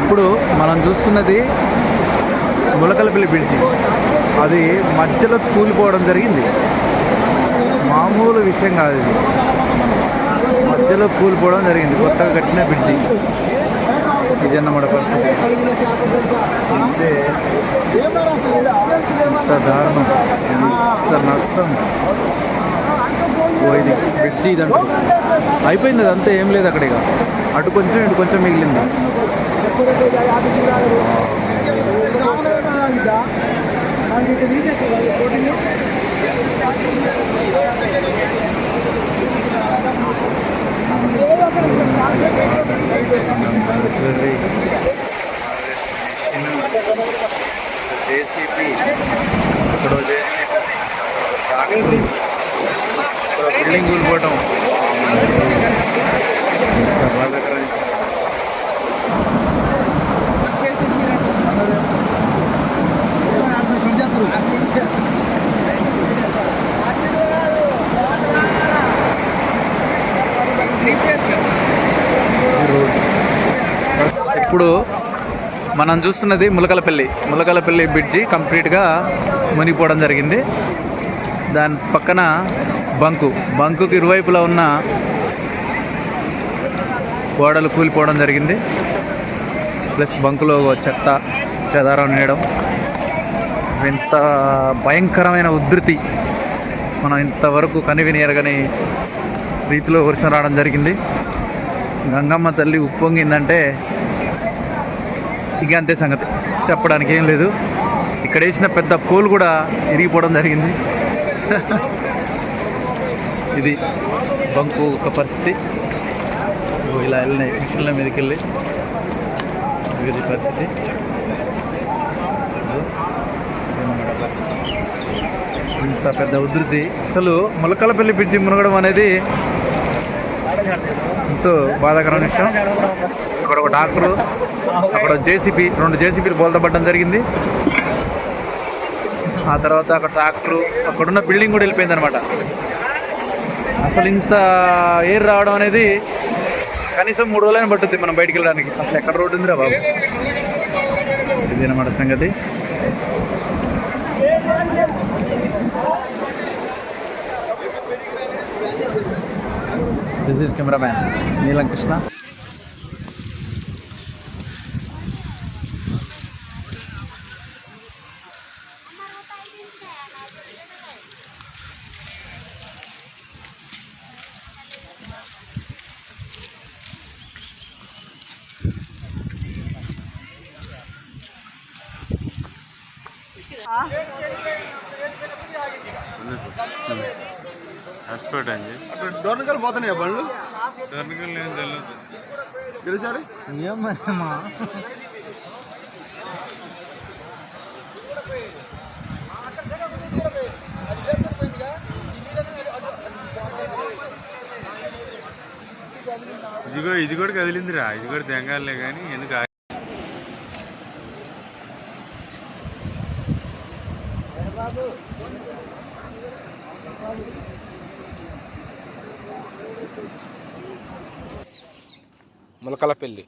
ఇప్పుడు మనం చూస్తున్నది ములకలపల్లి బ్రిడ్జి అది మధ్యలో కూలిపోవడం జరిగింది. మామూలు విషయం కాదు ఇది. మధ్యలో కూలిపోవడం జరిగింది. కొత్తగా కట్టిన బ్రిడ్జి ఇది అన్నమాట పరిస్థితి అంటే ఇంత దారుణం. ఇంత నష్టం. ఇది బ్రిడ్జి ఇదంటే అయిపోయింది అదంతా. ఏం లేదు అక్కడ ఇక. అటు కొంచెం ఇటు కొంచెం మిగిలింది. జేసీపీ ఇక్కడ జేసీపీ బిల్డింగ్ కూలిపోవటం ఇప్పుడు మనం చూస్తున్నది ములకలపల్లి. ములకలపల్లి బ్రిడ్జి కంప్లీట్గా మునిగిపోవడం జరిగింది. దాని పక్కన బంకు. బంకుకి ఇరువైపులా ఉన్న గోడలు కూలిపోవడం జరిగింది. ప్లస్ బంకులో చెత్త చెదారం నేయడం. ఇంత భయంకరమైన ఉధృతి మనం ఇంతవరకు కనివిని ఎరగని రీతిలో వర్షం రావడం జరిగింది. గంగమ్మ తల్లి ఉప్పొంగిందంటే ఇక అంతే సంగతి. చెప్పడానికి ఏం లేదు. ఇక్కడ వేసిన పెద్ద పోల్ కూడా ఇరిగిపోవడం జరిగింది. ఇది బంకు ఒక పరిస్థితి. ఇలా వెళ్ళినాయి. మిషన్ల మీదకి వెళ్ళి ఇది పరిస్థితి. పరిస్థితి. ఇంత పెద్ద ఉధృతి. అసలు ములకలపల్లి బ్రిడ్జి మునగడం అనేది ఎంతో బాధాకరమైన విషయం. అక్కడ ఒక డాక్టరు అక్కడ జేసీబీ రెండు జేసీబీలు బోల్తపడడం జరిగింది. ఆ తర్వాత అక్కడ ట్రాక్టరు అక్కడున్న బిల్డింగ్ కూడా వెళ్ళిపోయింది అనమాట అసలు ఇంత ఎయిర్ రావడం అనేది కనీసం మూడు రోజులైనా పట్టుద్ది మనం బయటికి వెళ్ళడానికి. అసలు ఎక్కడ రోడ్డు ఉందిరా బాబు? ఇది అనమాట సంగతి. దిస్ ఈజ్ కెమెరామ్యాన్ నీలం కృష్ణ. హాట్స్పాట్ అండి అక్కడ డోర్నకల్ పోతున్నాయా బండ్లు? దొరకలు ఏం తెలియదు తెలిసారి ఇది కూడా ఇది కూడా కదిలిందిరా. ఇది కూడా తెంగాలే కానీ ఎందుకు ములకలపల్లి.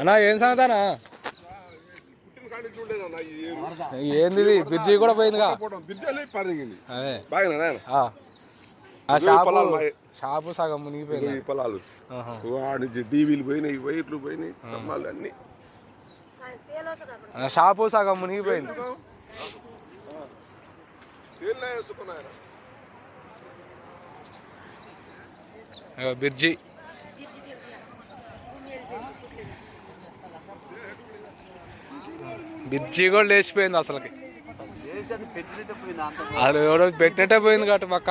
అన్నా ఏం సంగతానా ఏంది ఇది? బ్రిడ్జి కూడా పోయిందిగా? అదే. షాపు సగం మునిగిపోయింది పొలాలు. టీవీలు పోయినాయి వైర్లు పోయినాయి అన్ని షాపు సగం మునిగిపోయింది. ఇగో బ్రిడ్జి బ్రిడ్జి కూడా లేచిపోయింది అసలుకి. అది ఎవరో పెట్టినట్టే పోయింది కాబట్టి పక్క.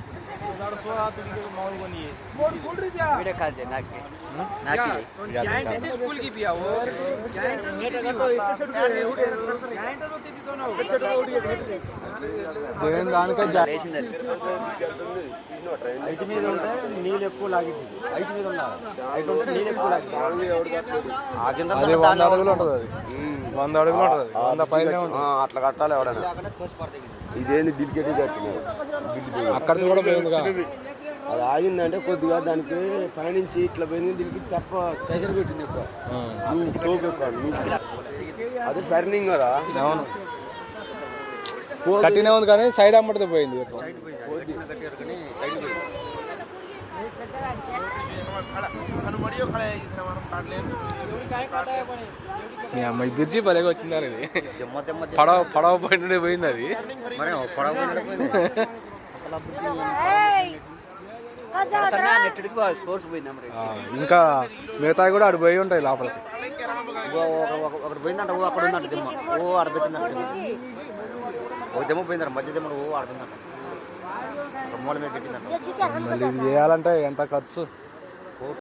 దేని దానికే జా- హైట్ మీద ఉంటే నీళ్ళు ఎక్కువ లాగింది హైట్ మీద ఉండాలి హైట్ ఉంటే నీళ్ళు ఎక్కువ లాగింది ఆ కింద అది వంద అడుగులు ఉంటుంది అది వంద అడుగులు ఉంటుంది అది. వంద పైన ఉంటుంది అట్లా కట్టాలి ఎవడైనా ఇదేంది కట్టినాడు బిల్లు పోయి అక్కడిది కూడా పోయింది అది ఆగిందంటే కొద్దిగా దానికి పైనుంచి ఇట్లా పోయింది దీనికి తప్ప ప్రెషర్ పెట్టింది ఎక్కువ. నువ్వు. అది టర్నింగ్ కదా? అవును. పోదు. కట్టినే ఉంది కానీ సైడ్ అమ్మటితో పోయింది ఎక్కువ. పోద్ది. సైడ్ పోయి. ఈ అమ్మ ఈ బ్రిడ్జి భలేగా వచ్చింది ఇది. పడవ పడవ పైన పోయింది అది. ఇంకా మిగతా కూడా అటు పోయి ఉంటాయి లోపలికి ఒకటి పోయిందంట ఓ అక్కడ ఉందంట దిమ్మ. ఓ ఆడ పెట్టిందంట ఓ దిమ్మ పోయిందంట మధ్య దిమ్మ ఓ ఆడ మూల మీద మళ్ళీ చేయాలంటే ఎంత ఖర్చు?